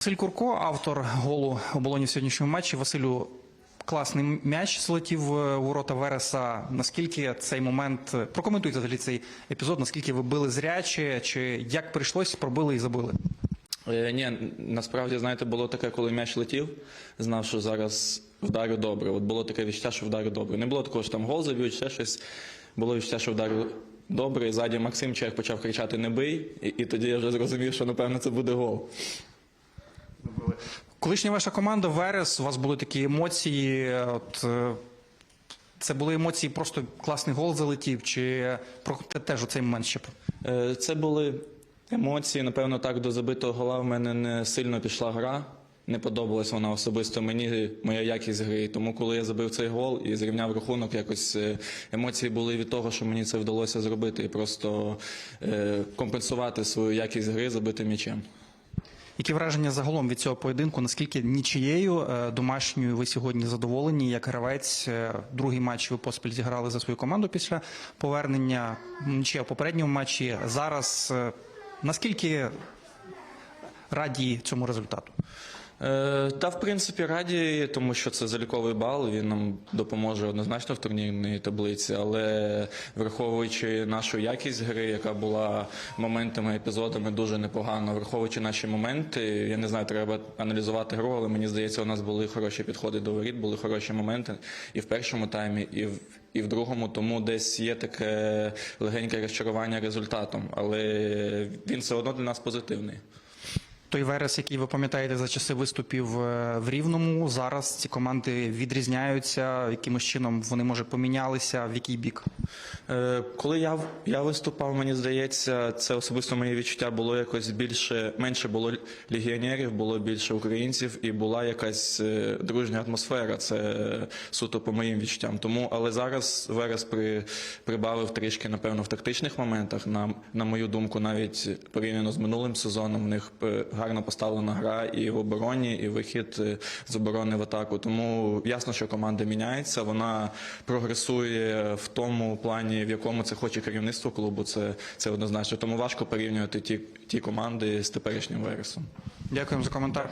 Василь Курко, автор голу оболоні в сьогоднішньому матчі. Василю, класний м'яч злетів в ворота Вереса. Наскільки цей момент прокоментуйте взагалі цей епізод? Наскільки ви били зряче, чи як прийшлось, пробили і забили? Е, ні, насправді, знаєте, було таке, коли м'яч летів, знав, що зараз вдарю добре. От було таке відчуття, що вдарю добре. Не було такого, що там гол заб'ють, ще щось. Було відчуття, що вдарю добре. І ззаді Максим Чех почав кричати Не бий, і, і тоді я вже зрозумів, що напевно це буде гол. Колишня ваша команда Верес, у вас були такі емоції. От е, це були емоції, просто класний гол залетів, чи про те- теж оцей момент ще Е, Це були емоції. Напевно, так до забитого гола в мене не сильно пішла гра. Не подобалась вона особисто мені, моя якість гри. Тому, коли я забив цей гол і зрівняв рахунок, якось е, емоції були від того, що мені це вдалося зробити, і просто е, компенсувати свою якість гри забитим м'ячем. Які враження загалом від цього поєдинку? Наскільки нічиєю е, домашньою ви сьогодні задоволені? Як гравець, Е, другий матч ви поспіль зіграли за свою команду після повернення. Нічия в попередньому матчі. Зараз е, наскільки раді цьому результату? Е, Та в принципі раді, тому що це заліковий бал. Він нам допоможе однозначно в турнірній таблиці, але враховуючи нашу якість гри, яка була моментами, епізодами дуже непогано, враховуючи наші моменти, я не знаю, треба аналізувати гру, але мені здається, у нас були хороші підходи до воріт, були хороші моменти і в першому таймі, і в. І в другому, тому десь є таке легеньке розчарування результатом, але він все одно для нас позитивний. Той Верес, який ви пам'ятаєте за часи виступів е, в Рівному, зараз ці команди відрізняються. Якимось чином вони може помінялися. В який бік? Е, Коли я, я виступав, мені здається, це особисто моє відчуття було якось більше, менше було легіонерів, було більше українців і була якась е, дружня атмосфера. Це суто по моїм відчуттям. Тому, але зараз Верес при, прибавив трішки, напевно, в тактичних моментах. На, на мою думку, навіть порівняно з минулим сезоном, в них гарно поставлена гра і в обороні, і вихід е, з оборони в атаку. Тому ясно, що команда міняється, вона прогресує в тому плані, в якому це хоче керівництво клубу. Це, це однозначно. Тому важко порівнювати ті, ті команди з теперішнім вересом. Дякуємо за коментар.